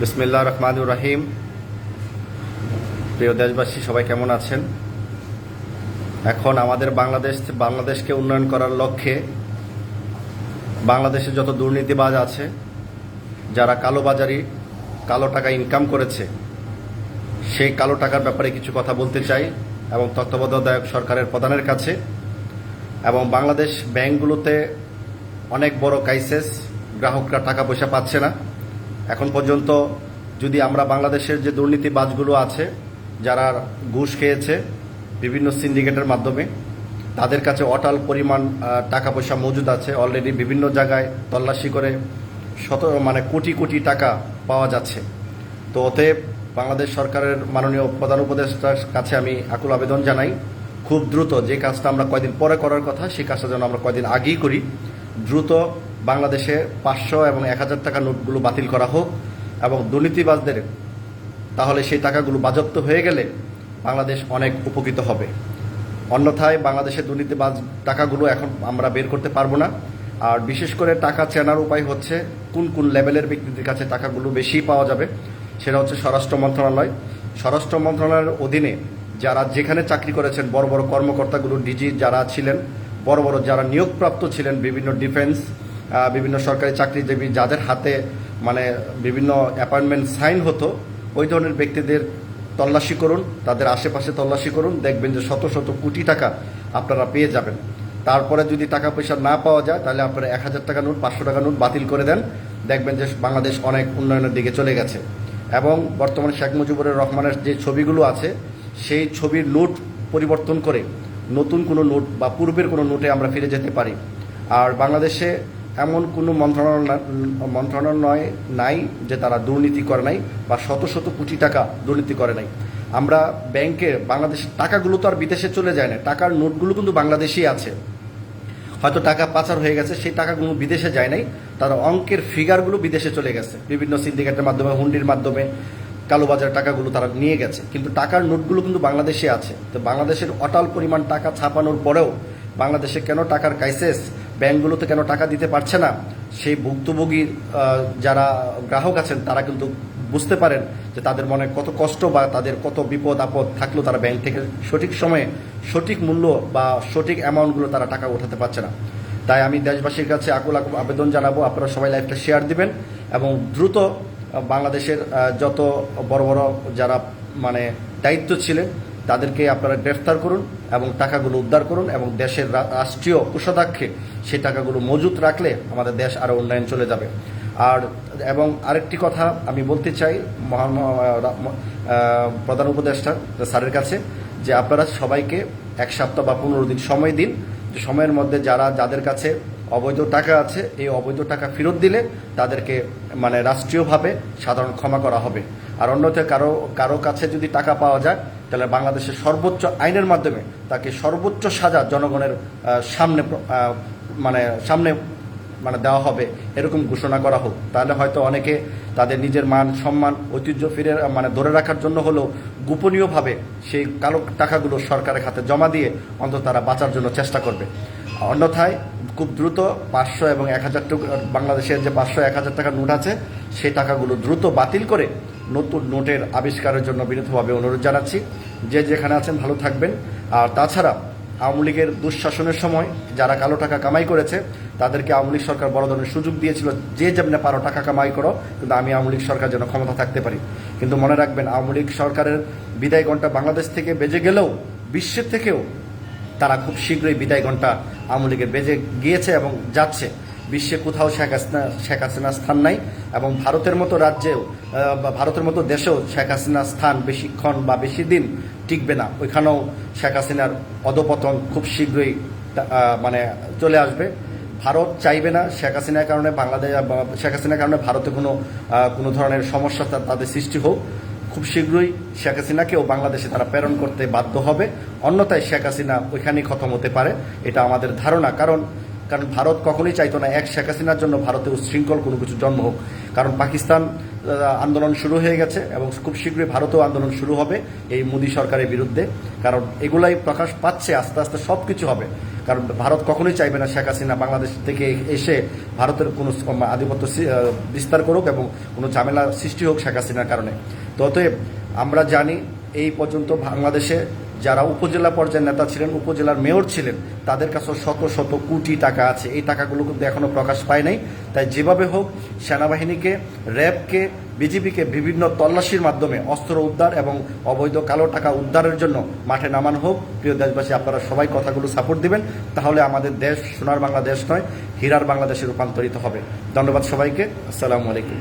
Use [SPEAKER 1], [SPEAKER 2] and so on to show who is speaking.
[SPEAKER 1] বিসমিল্লা রহমানুর রাহিম। প্রিয় দেশবাসী, সবাই কেমন আছেন? এখন আমাদের বাংলাদেশ, বাংলাদেশকে উন্নয়ন করার লক্ষ্যে বাংলাদেশে যত দুর্নীতিবাজ আছে, যারা কালোবাজারি, কালো টাকা ইনকাম করেছে, সেই কালো টাকার ব্যাপারে কিছু কথা বলতে চাই এবং তত্ত্বাবধায়ক সরকারের প্রধানের কাছে। এবং বাংলাদেশ ব্যাংকগুলোতে অনেক বড় ক্রাইসিস গ্রাহকরা টাকা পয়সা পাচ্ছে না। এখন পর্যন্ত যদি আমরা বাংলাদেশের যে দুর্নীতিবাজগুলো আছে, যারা ঘুষ খেয়েছে বিভিন্ন সিন্ডিকেটের মাধ্যমে, তাদের কাছে অটাল পরিমাণ টাকা পয়সা মজুদ আছে। অলরেডি বিভিন্ন জায়গায় তল্লাশি করে শত মানে কোটি কোটি টাকা পাওয়া যাচ্ছে। তো অতএব বাংলাদেশ সরকারের মাননীয় প্রধান উপদেষ্টার কাছে আমি আকুল আবেদন জানাই, খুব দ্রুত যে কাজটা আমরা কয়দিন পরে করার কথা সেই কাজটা যেন আমরা কয়দিন আগেই করি, দ্রুত বাংলাদেশে পাঁচশো এবং এক হাজার টাকা নোটগুলো বাতিল করা হোক এবং দুর্নীতিবাজদের, তাহলে সেই টাকাগুলো বাজপ্ত হয়ে গেলে বাংলাদেশ অনেক উপকৃত হবে। অন্যথায় বাংলাদেশের দুর্নীতিবাজ টাকাগুলো এখন আমরা বের করতে পারব না। আর বিশেষ করে টাকা চেনার উপায় হচ্ছে কোন কোন লেভেলের ব্যক্তিদের কাছে টাকাগুলো বেশি পাওয়া যাবে, সেটা হচ্ছে স্বরাষ্ট্র মন্ত্রণালয়। স্বরাষ্ট্র মন্ত্রণালয়ের অধীনে যারা যেখানে চাকরি করেছেন, বড় বড় কর্মকর্তাগুলো, ডিজি যারা ছিলেন, বড় বড় যারা নিয়োগপ্রাপ্ত ছিলেন, বিভিন্ন ডিফেন্স বিভিন্ন সরকারি চাকরিজীবী যাদের হাতে মানে বিভিন্ন অ্যাপয়েন্টমেন্ট সাইন হতো, ওই ধরনের ব্যক্তিদের তল্লাশি করুন, তাদের আশেপাশে তল্লাশি করুন, দেখবেন যে শত শত কোটি টাকা আপনারা পেয়ে যাবেন। তারপরে যদি টাকা পয়সা না পাওয়া যায়, তাহলে আপনারা এক হাজার টাকা নোট, পাঁচশো টাকা নোট বাতিল করে দেন। দেখবেন যে বাংলাদেশ অনেক উন্নয়নের দিকে চলে গেছে। এবং বর্তমানে শেখ মুজিবুর রহমানের যে ছবিগুলো আছে, সেই ছবির নোট পরিবর্তন করে নতুন কোনো নোট বা পূর্বের কোনো নোটে আমরা ফিরে যেতে পারি। আর বাংলাদেশে এমন কোনো মন্ত্রণালয় মন্ত্রণালয় নাই যে তারা দুর্নীতি করে নাই বা শত শত কোটি টাকা দুর্নীতি করে নাই। আমরা ব্যাংকে বাংলাদেশের টাকাগুলো তো আর বিদেশে চলে যায় না। টাকার নোটগুলো কিন্তু বাংলাদেশেই আছে। হয়তো টাকা পাচার হয়ে গেছে, সেই টাকাগুলো বিদেশে যায় নাই। তার অঙ্কের ফিগারগুলো বিদেশে চলে গেছে। বিভিন্ন সিন্ডিকেটের মাধ্যমে, হুন্ডির মাধ্যমে কালোবাজার টাকাগুলো তারা নিয়ে গেছে। কিন্তু টাকার নোটগুলো কিন্তু বাংলাদেশে আছে। তো বাংলাদেশের অটাল পরিমাণ টাকা ছাপানোর পরেও বাংলাদেশে কেন টাকার ক্রাইসিস ব্যাংকগুলোতে কেন টাকা দিতে পারছে না? সেই ভুক্তভোগীর যারা গ্রাহক আছেন, তারা কিন্তু বুঝতে পারেন যে তাদের মনে কত কষ্ট বা তাদের কত বিপদ, আপদ থাকলেও তারা ব্যাংক থেকে সঠিক সময়ে সঠিক মূল্য বা সঠিক অ্যামাউন্টগুলো তারা টাকা উঠাতে পারছে না। তাই আমি দেশবাসীর কাছে আকুল আকুল আবেদন জানাব, আপনারা সবাই লাইভটা শেয়ার দিবেন এবং দ্রুত বাংলাদেশের যত বড় বড় যারা মানে দায়িত্ব ছিলেন তাদেরকে আপনারা গ্রেফতার করুন এবং টাকাগুলো উদ্ধার করুন এবং দেশের রাষ্ট্রীয় কোষাধ্যক্ষে সেই টাকাগুলো মজুত রাখলে আমাদের দেশ আরও উন্নয়ন চলে যাবে। আর, এবং আরেকটি কথা আমি বলতে চাই, মহান প্রধান উপদেষ্টা স্যারের কাছে, যে আপনারা সবাইকে এক সপ্তাহ বা পনেরো দিন সময় দিন সময়ের মধ্যে যারা, যাদের কাছে অবৈধ টাকা আছে, এই অবৈধ টাকা ফেরত দিলে তাদেরকে মানে রাষ্ট্রীয়ভাবে সাধারণ ক্ষমা করা হবে। আর অন্যথায় কারও কারও কাছে যদি টাকা পাওয়া যায়, তাহলে বাংলাদেশের সর্বোচ্চ আইনের মাধ্যমে তাকে সর্বোচ্চ সাজা জনগণের সামনে মানে সামনে মানে দেওয়া হবে, এরকম ঘোষণা করা হোক। তাহলে হয়তো অনেকে তাদের নিজের মান, সম্মান, ঐতিহ্য ফিরে মানে ধরে রাখার জন্য হলেও গোপনীয়ভাবে সেই কালো টাকাগুলো সরকারের খাতে জমা দিয়ে অন্তত তারা বাঁচার জন্য চেষ্টা করবে। অন্যথায় খুব দ্রুত পাঁচশো এবং এক হাজার টাকা বাংলাদেশের যে পাঁচশো এক হাজার টাকার নোট আছে, সেই টাকাগুলো দ্রুত বাতিল করে নতুন নোটের আবিষ্কারের জন্য বিনীতভাবে অনুরোধ জানাচ্ছি। যে যেখানে আছেন ভালো থাকবেন। আর তাছাড়া আওয়ামী লীগের দুঃশাসনের সময় যারা কালো টাকা কামাই করেছে, তাদেরকে আওয়ামী লীগ সরকার বড় ধরনের সুযোগ দিয়েছিল, যে যেমনি পারো টাকা কামাই করো, কিন্তু আমি আওয়ামী লীগ সরকার যেন ক্ষমতা থাকতে পারি। কিন্তু মনে রাখবেন, আওয়ামী লীগ সরকারের বিদায় ঘণ্টা বাংলাদেশ থেকে বেজে গেলেও, বিশ্বের থেকেও তারা খুব শীঘ্রই বিদায় ঘণ্টা আওয়ামী লীগের বেজে গিয়েছে এবং যাচ্ছে। বিশ্বে কোথাও শেখ হাসিনা, শেখ হাসিনার স্থান নাই এবং ভারতের মতো রাজ্যেও বা ভারতের মতো দেশেও শেখ হাসিনার স্থান বেশিক্ষণ বা বেশি দিন টিকবে না। ওইখানেও শেখ হাসিনার অধপতন খুব শীঘ্রই মানে চলে আসবে। ভারত চাইবে না শেখ হাসিনার কারণে বাংলাদেশ শেখ হাসিনার কারণে ভারতে কোনো কোনো ধরনের সমস্যা তাদের সৃষ্টি হোক। খুব শীঘ্রই শেখ হাসিনাকেও বাংলাদেশে তারা প্রেরণ করতে বাধ্য হবে। অন্যথায় শেখ হাসিনা ওইখানেই খতম হতে পারে, এটা আমাদের ধারণা। কারণ কারণ ভারত কখনোই চাইতো না এক শেখ হাসিনার জন্য ভারতে উচ্ছৃঙ্খল কোনো কিছু জন্ম হোক। কারণ পাকিস্তান আন্দোলন শুরু হয়ে গেছে এবং খুব শীঘ্রই ভারতেও আন্দোলন শুরু হবে এই মোদী সরকারের বিরুদ্ধে। কারণ এগুলাই প্রকাশ পাচ্ছে, আস্তে আস্তে সব কিছু হবে। কারণ ভারত কখনোই চাইবে না শেখ হাসিনা বাংলাদেশ থেকে এসে ভারতের কোনো আধিপত্য বিস্তার করুক এবং কোনো ঝামেলা সৃষ্টি হোক শেখ হাসিনার কারণে। তো অতএব আমরা জানি এই পর্যন্ত বাংলাদেশে যারা উপজেলা পর্যায়ের নেতা ছিলেন, উপজেলার মেয়র ছিলেন, তাদের কাছে শত শত কোটি টাকা আছে। এই টাকাগুলো কিন্তু এখনও প্রকাশ পায় নাই। তাই যেভাবে হোক, সেনাবাহিনীকে, র্যাবকে বিজেপিকে বিভিন্ন তল্লাশির মাধ্যমে অস্ত্র উদ্ধার এবং অবৈধ কালো টাকা উদ্ধারের জন্য মাঠে নামানো হোক। প্রিয় দেশবাসী, আপনারা সবাই কথাগুলো সাপোর্ট দিবেন। তাহলে আমাদের দেশ সোনার বাংলাদেশ নয়, হীরার বাংলাদেশে রূপান্তরিত হবে। ধন্যবাদ সবাইকে। আসসালামু আলাইকুম।